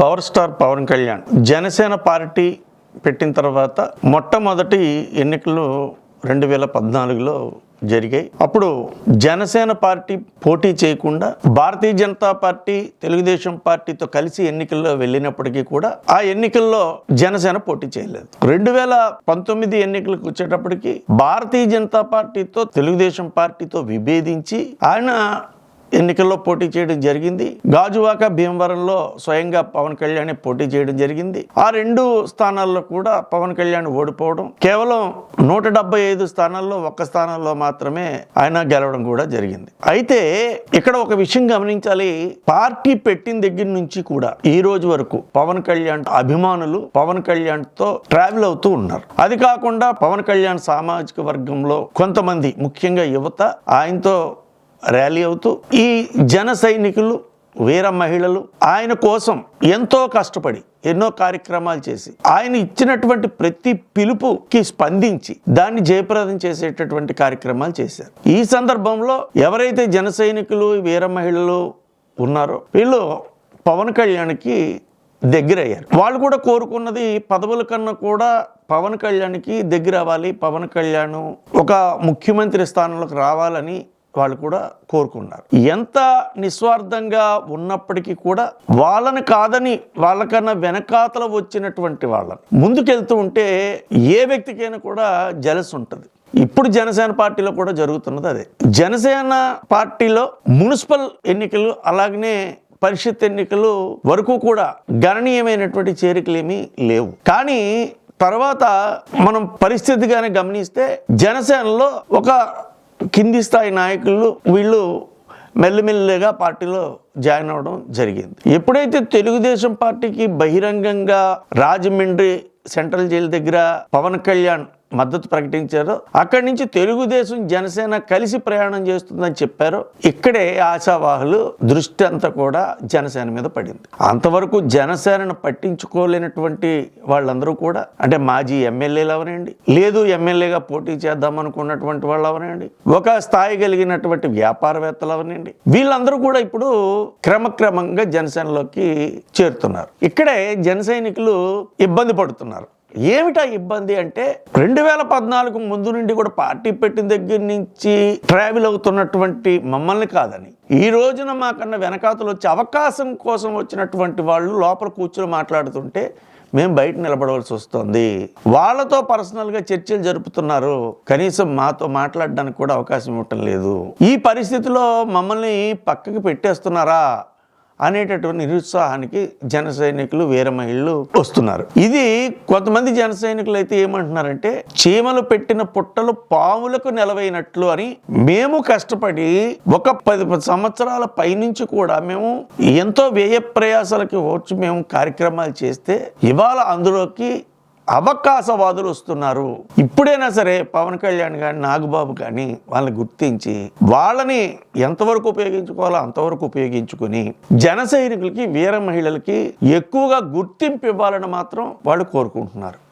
Power star Pawan Kalyan Janasena party పెట్టిన తర్వాత మొట్టమొదటి ఎన్నికలు రెండు వేల పద్నాలుగులో జరిగాయి. అప్పుడు జనసేన పార్టీ పోటీ చేయకుండా భారతీయ జనతా పార్టీ తెలుగుదేశం పార్టీతో కలిసి ఎన్నికల్లో వెళ్ళినప్పటికీ కూడా ఆ ఎన్నికల్లో జనసేన పోటీ చేయలేదు. రెండు వేల పంతొమ్మిది ఎన్నికలకు వచ్చేటప్పటికి భారతీయ జనతా పార్టీతో తెలుగుదేశం పార్టీతో విభేదించి ఆయన ఎన్నికల్లో పోటీ చేయడం జరిగింది. గాజువాక భీమవరంలో స్వయంగా పవన్ కళ్యాణ్ పోటీ చేయడం జరిగింది. ఆ రెండు స్థానాల్లో కూడా పవన్ కళ్యాణ్ ఓడిపోవడం కేవలం నూట డెబ్బై ఐదు స్థానాల్లో ఒక్క స్థానంలో మాత్రమే ఆయన గెలవడం కూడా జరిగింది. అయితే ఇక్కడ ఒక విషయం గమనించాలి. పార్టీ పెట్టిన దగ్గర నుంచి కూడా ఈ రోజు వరకు పవన్ కళ్యాణ్ అభిమానులు పవన్ కళ్యాణ్తో ట్రావెల్ అవుతూ ఉన్నారు. అది కాకుండా పవన్ కళ్యాణ్ సామాజిక వర్గంలో కొంతమంది ముఖ్యంగా యువత ఆయనతో ర్యాలీ అవుతూ ఈ జన సైనికులు వీర మహిళలు ఆయన కోసం ఎంతో కష్టపడి ఎన్నో కార్యక్రమాలు చేసి ఆయన ఇచ్చినటువంటి ప్రతి పిలుపుకి స్పందించి దాన్ని జయప్రదం చేసేటటువంటి కార్యక్రమాలు చేశారు. ఈ సందర్భంలో ఎవరైతే జన సైనికులు వీర మహిళలు ఉన్నారో వీళ్ళు పవన్ కళ్యాణ్కి దగ్గరయ్యారు. వాళ్ళు కూడా కోరుకున్నది పదవుల కన్నా కూడా పవన్ కళ్యాణ్కి దగ్గర అవ్వాలి పవన్ కళ్యాణ్ ఒక ముఖ్యమంత్రి స్థానంలోకి రావాలని వాళ్ళు కూడా కోరుకున్నారు. ఎంత నిస్వార్థంగా ఉన్నప్పటికీ కూడా వాళ్ళని కాదని వాళ్ళకన్నా వెనకాతల వచ్చినటువంటి వాళ్ళని ముందుకెళ్తూ ఉంటే ఏ వ్యక్తికైనా కూడా జలస్ ఉంటుంది. ఇప్పుడు జనసేన పార్టీలో కూడా జరుగుతున్నది అదే. జనసేన పార్టీలో మున్సిపల్ ఎన్నికలు అలాగనే పరిషత్ ఎన్నికలు వరకు కూడా గణనీయమైనటువంటి చేరికలేమీ లేవు. కానీ తర్వాత మనం పరిస్థితిగానే గమనిస్తే జనసేనలో ఒక కింది స్థాయి నాయకులు వీళ్ళు మెల్లమెల్లగా పార్టీలో జాయిన్ అవ్వడం జరిగింది. ఎప్పుడైతే తెలుగుదేశం పార్టీకి బహిరంగంగా రాజమండ్రి సెంట్రల్ జైలు దగ్గర పవన్ కళ్యాణ్ మద్దతు ప్రకటించారో. అక్కడి నుంచి తెలుగుదేశం జనసేన కలిసి ప్రయాణం చేస్తుందని చెప్పారో. ఇక్కడే ఆశావాహులు దృష్టి అంతా కూడా జనసేన మీద పడింది. అంతవరకు జనసేనను పట్టించుకోలేనటువంటి వాళ్ళందరూ కూడా అంటే మాజీ ఎమ్మెల్యేలు అవనండి లేదు ఎమ్మెల్యేగా పోటీ చేద్దాం అనుకున్నటువంటి వాళ్ళు అవనండి ఒక స్థాయి కలిగినటువంటి వ్యాపారవేత్తలు అవనండి వీళ్ళందరూ కూడా ఇప్పుడు క్రమక్రమంగా జనసేనలోకి చేరుతున్నారు. ఇక్కడే జన సైనికులు ఇబ్బంది పడుతున్నారు. ఏమిటా ఇబ్బంది అంటే రెండు వేల పద్నాలుగు ముందు నుండి కూడా పార్టీ పెట్టిన దగ్గర నుంచి ట్రావెల్ అవుతున్నటువంటి మమ్మల్ని కాదని ఈ రోజున మాకన్నా వెనకాతలు వచ్చే అవకాశం కోసం వచ్చినటువంటి వాళ్ళు లోపల కూర్చొని మాట్లాడుతుంటే మేము బయట నిలబడవలసి వస్తుంది. వాళ్ళతో పర్సనల్గా చర్చలు జరుపుతున్నారు. కనీసం మాతో మాట్లాడడానికి కూడా అవకాశం ఇవ్వటం లేదు. ఈ పరిస్థితిలో మమ్మల్ని పక్కకి పెట్టేస్తున్నారా? అనేటటువంటి నిరుత్సాహానికి జన సైనికులు వీర మహిళలు వస్తున్నారు. ఇది కొంతమంది జన సైనికులు అయితే ఏమంటున్నారంటే చీమలు పెట్టిన పుట్టలు పాములకు నిలవైనట్లు అని మేము కష్టపడి ఒక పది పది సంవత్సరాల పైనుంచి కూడా మేము ఎంతో వ్యయ ప్రయాసాలకి వచ్చి మేము కార్యక్రమాలు చేస్తే ఇవాళ అందులోకి అవకాశవాదులు వస్తున్నారు. ఇప్పుడైనా సరే పవన్ కళ్యాణ్ కానీ నాగబాబు కానీ వాళ్ళని గుర్తించి వాళ్ళని ఎంతవరకు ఉపయోగించుకోవాలో అంతవరకు ఉపయోగించుకొని జన సైనికులకి వీర మహిళలకి ఎక్కువగా గుర్తింపు ఇవ్వాలని మాత్రం వాళ్ళు కోరుకుంటున్నారు.